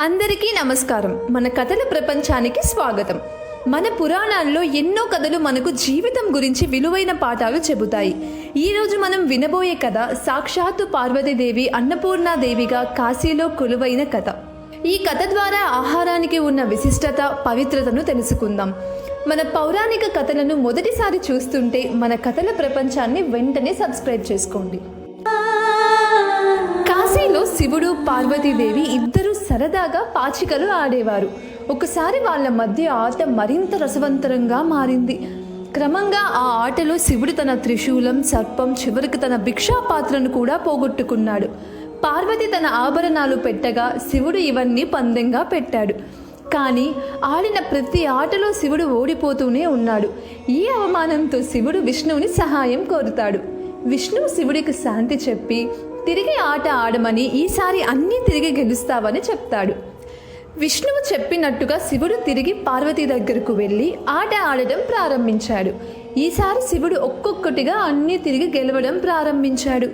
అందరికీ నమస్కారం. మన కథల ప్రపంచానికి స్వాగతం. మన పురాణాల్లో ఎన్నో కథలు మనకు జీవితం గురించి విలువైన పాఠాలు చెబుతాయి. ఈరోజు మనం వినబోయే కథ సాక్షాత్తు పార్వతీదేవి అన్నపూర్ణాదేవిగా కాశీలో కొలువైన కథ. ఈ కథ ద్వారా ఆహారానికి ఉన్న విశిష్టత పవిత్రతను తెలుసుకుందాం. మన పౌరాణిక కథలను మొదటిసారి చూస్తుంటే మన కథల ప్రపంచాన్ని వెంటనే సబ్స్క్రైబ్ చేసుకోండి. శివుడు పార్వతీదేవి ఇద్దరు సరదాగా పాచికలు ఆడేవారు. ఒకసారి వాళ్ళ మధ్య ఆట మరింత రసవంతరంగా మారింది. క్రమంగా ఆ ఆటలో శివుడు తన త్రిశూలం సర్పం చివరికి తన భిక్షా పాత్రను కూడా పోగొట్టుకున్నాడు. పార్వతి తన ఆభరణాలు పెట్టగా శివుడు ఇవన్నీ పందెంగా పెట్టాడు. కానీ ఆడిన ప్రతి ఆటలో శివుడు ఓడిపోతూనే ఉన్నాడు. ఈ అవమానంతో శివుడు విష్ణువుని సహాయం కోరుతాడు. విష్ణువు శివుడికి శాంతి చెప్పి తిరిగి ఆట ఆడమని ఈసారి అన్నీ తిరిగి గెలుస్తావని చెప్తాడు. విష్ణువు చెప్పినట్టుగా శివుడు తిరిగి పార్వతి దగ్గరకు వెళ్ళి ఆట ఆడటం ప్రారంభించాడు. ఈసారి శివుడు ఒక్కొక్కటిగా అన్నీ తిరిగి గెలవడం ప్రారంభించాడు.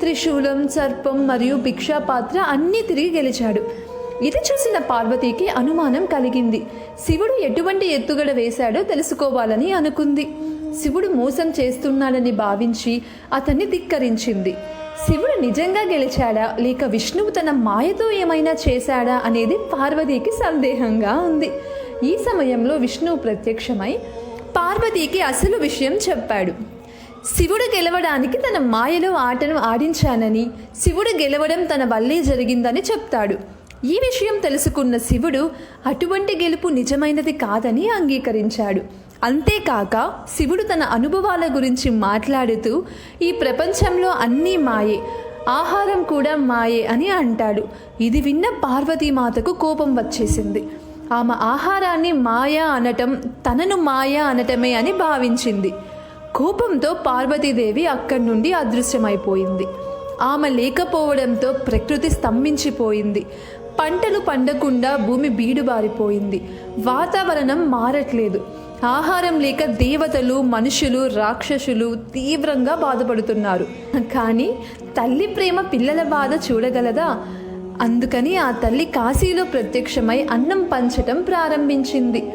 త్రిశూలం సర్పం మరియు భిక్షాపాత్ర అన్నీ తిరిగి గెలిచాడు. ఇది చూసిన పార్వతికి అనుమానం కలిగింది. శివుడు ఎటువంటి ఎత్తుగడ వేశాడో తెలుసుకోవాలని అనుకుంది. శివుడు మోసం చేస్తున్నాడని భావించి అతన్ని ధిక్కరించింది. శివుడు నిజంగా గెలిచాడా? లేక విష్ణువు తన మాయతో ఏమైనా చేశాడా? అనేది పార్వతీకి సందేహంగా ఉంది. ఈ సమయంలో విష్ణువు ప్రత్యక్షమై పార్వతీకి అసలు విషయం చెప్పాడు. శివుడు గెలవడానికి తన మాయలో ఆటను ఆడించానని శివుడు గెలవడం తన వల్లే జరిగిందని చెప్తాడు. ఈ విషయం తెలుసుకున్న శివుడు అటువంటి గెలుపు నిజమైనది కాదని అంగీకరించాడు. అంతేకాక శివుడు తన అనుభవాల గురించి మాట్లాడుతూ ఈ ప్రపంచంలో అన్నీ మాయే ఆహారం కూడా మాయే అని అంటాడు. ఇది విన్న పార్వతీమాతకు కోపం వచ్చేసింది. ఆమె ఆహారాన్ని మాయా అనటం తనను మాయా అనటమే అని భావించింది. కోపంతో పార్వతీదేవి అక్కడి నుండి అదృశ్యమైపోయింది. ఆమె లేకపోవడంతో ప్రకృతి స్తంభించిపోయింది. పంటలు పండకుండా భూమి బీడుబారిపోయింది. వాతావరణం మారట్లేదు. ఆహారం లేక దేవతలు మనుషులు రాక్షసులు తీవ్రంగా బాధపడుతున్నారు. కానీ తల్లి ప్రేమ పిల్లల బాధ చూడగలదా? అందుకని ఆ తల్లి కాశీలో ప్రత్యక్షమై అన్నం పంచటం ప్రారంభించింది.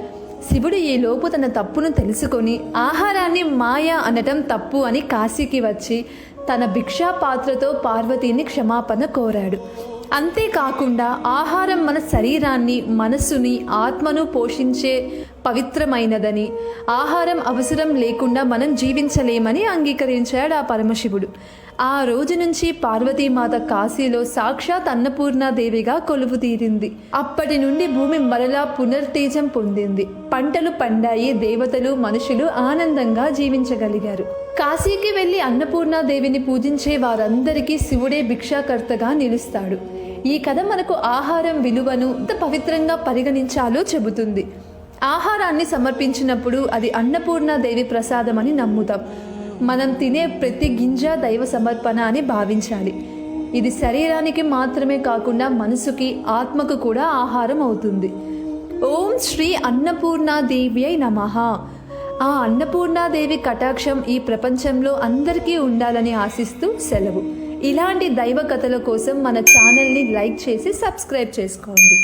శివుడు ఈ లోపు తన తప్పును తెలుసుకొని ఆహారాన్ని మాయ అనటం తప్పు అని కాశీకి వచ్చి తన భిక్షా పాత్రతో పార్వతీని క్షమాపణ కోరాడు. అంతేకాకుండా ఆహారం మన శరీరాన్ని మనస్సుని ఆత్మను పోషించే పవిత్రమైనదని ఆహారం అవసరం లేకుండా మనం జీవించలేమని అంగీకరించాడు ఆ పరమశివుడు. ఆ రోజు నుంచి పార్వతీమాత కాశీలో సాక్షాత్ అన్నపూర్ణాదేవిగా కొలువు తీరింది. అప్పటి నుండి భూమి మరలా పునర్తేజం పొందింది. పంటలు పండాయి దేవతలు మనుషులు ఆనందంగా జీవించగలిగారు. కాశీకి వెళ్ళి అన్నపూర్ణాదేవిని పూజించే వారందరికీ శివుడే భిక్షాకర్తగా నిలుస్తాడు. ఈ కథ మనకు ఆహారం విలువను ఎంత పవిత్రంగా పరిగణించాలో చెబుతుంది. ఆహారాన్ని సమర్పించినప్పుడు అది అన్నపూర్ణాదేవి ప్రసాదం అని నమ్ముతాం. మనం తినే ప్రతి గింజ దైవ సమర్పణ అని భావించాలి. ఇది శరీరానికి మాత్రమే కాకుండా మనసుకి ఆత్మకు కూడా ఆహారం అవుతుంది. ఓం శ్రీ అన్నపూర్ణాదేవి అయి నమః. ఆ అన్నపూర్ణాదేవి కటాక్షం ఈ ప్రపంచంలో అందరికీ ఉండాలని ఆశిస్తూ సెలవు. ఇలాంటి దైవ కథల కోసం మన ఛానల్ని లైక్ చేసి సబ్స్క్రైబ్ చేసుకోండి.